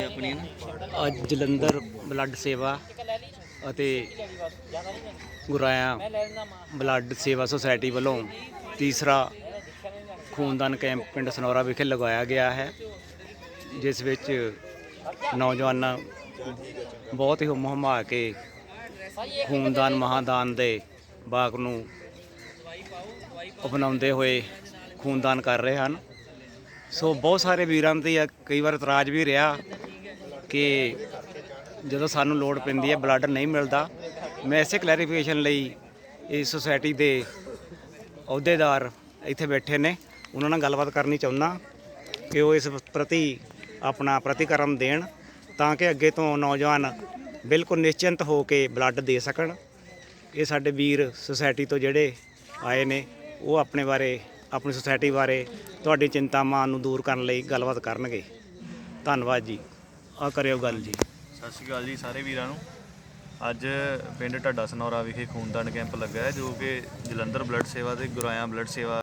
ਹੋਵੇ ਆਪਣੀ ਨਾ। ਅੱਜ ਜਲੰਧਰ ਬਲੱਡ ਸੇਵਾ ਅਤੇ ਗੁਰਾਇਆ ਬਲੱਡ ਸੇਵਾ ਸੁਸਾਇਟੀ ਵੱਲੋਂ ਤੀਸਰਾ ਖੂਨਦਾਨ ਕੈਂਪ ਪਿੰਡ ਸਨੌਰਾ ਵਿਖੇ ਲਗਾਇਆ ਗਿਆ ਹੈ, ਜਿਸ ਵਿੱਚ ਨੌਜਵਾਨਾਂ ਬਹੁਤ ਹੀ ਹੁਮ ਹੁਮਾ ਕੇ ਖੂਨਦਾਨ ਮਹਾਦਾਨ ਦੇ ਬਾਗ ਨੂੰ ਅਪਣਾਉਂਦੇ ਹੋਏ ਖੂਨਦਾਨ ਕਰ ਰਹੇ ਹਨ। ਸੋ ਬਹੁਤ ਸਾਰੇ ਵੀਰਾਂ 'ਤੇ ਕਈ ਵਾਰ ਇਤਰਾਜ਼ ਵੀ ਰਿਹਾ ਕਿ ਜਦੋਂ ਸਾਨੂੰ ਲੋੜ ਪੈਂਦੀ ਹੈ ਬਲੱਡ ਨਹੀਂ ਮਿਲਦਾ, ਮੈਂ ਇਸੇ ਕਲੈਰੀਫਿਕੇਸ਼ਨ ਲਈ ਇਸ ਸੁਸਾਇਟੀ ਦੇ ਅਹੁਦੇਦਾਰ ਇੱਥੇ ਬੈਠੇ ਨੇ। ਉਹਨਾਂ ਨਾਲ ਗੱਲਬਾਤ ਕਰਨੀ ਚਾਹੁੰਦਾ ਕਿ ਉਹ ਇਸ ਪ੍ਰਤੀ ਆਪਣਾ ਪ੍ਰਤੀਕਰਮ ਦੇਣ ਤਾਂ ਕਿ ਅੱਗੇ ਤੋਂ ਨੌਜਵਾਨ ਬਿਲਕੁਲ ਨਿਸ਼ਚਿੰਤ ਹੋ ਕੇ ਬਲੱਡ ਦੇ ਸਕਣ। ਇਹ ਸਾਡੇ ਵੀਰ ਸੁਸਾਇਟੀ ਤੋਂ ਜਿਹੜੇ ਆਏ ਨੇ, ਉਹ ਆਪਣੇ ਬਾਰੇ, ਆਪਣੀ ਸੁਸਾਇਟੀ ਬਾਰੇ ਤੁਹਾਡੀ ਚਿੰਤਾਵਾਂ ਨੂੰ ਦੂਰ ਕਰਨ ਲਈ ਗੱਲਬਾਤ ਕਰਨਗੇ। ਧੰਨਵਾਦ ਜੀ। ਆ ਕਰਿਓ ਗੱਲ ਜੀ। ਸਤਿ ਸ਼੍ਰੀ ਅਕਾਲ ਜੀ ਸਾਰੇ ਵੀਰਾਂ ਨੂੰ। ਅੱਜ ਪਿੰਡ ਢੱਡਾ ਸਨੌਰਾ ਵਿਖੇ ਖੂਨਦਾਨ ਕੈਂਪ ਲੱਗਾ ਹੈ, ਜੋ ਕਿ ਜਲੰਧਰ ਬਲੱਡ ਸੇਵਾ ਤੇ ਗੁਰਾਇਆ ਬਲੱਡ ਸੇਵਾ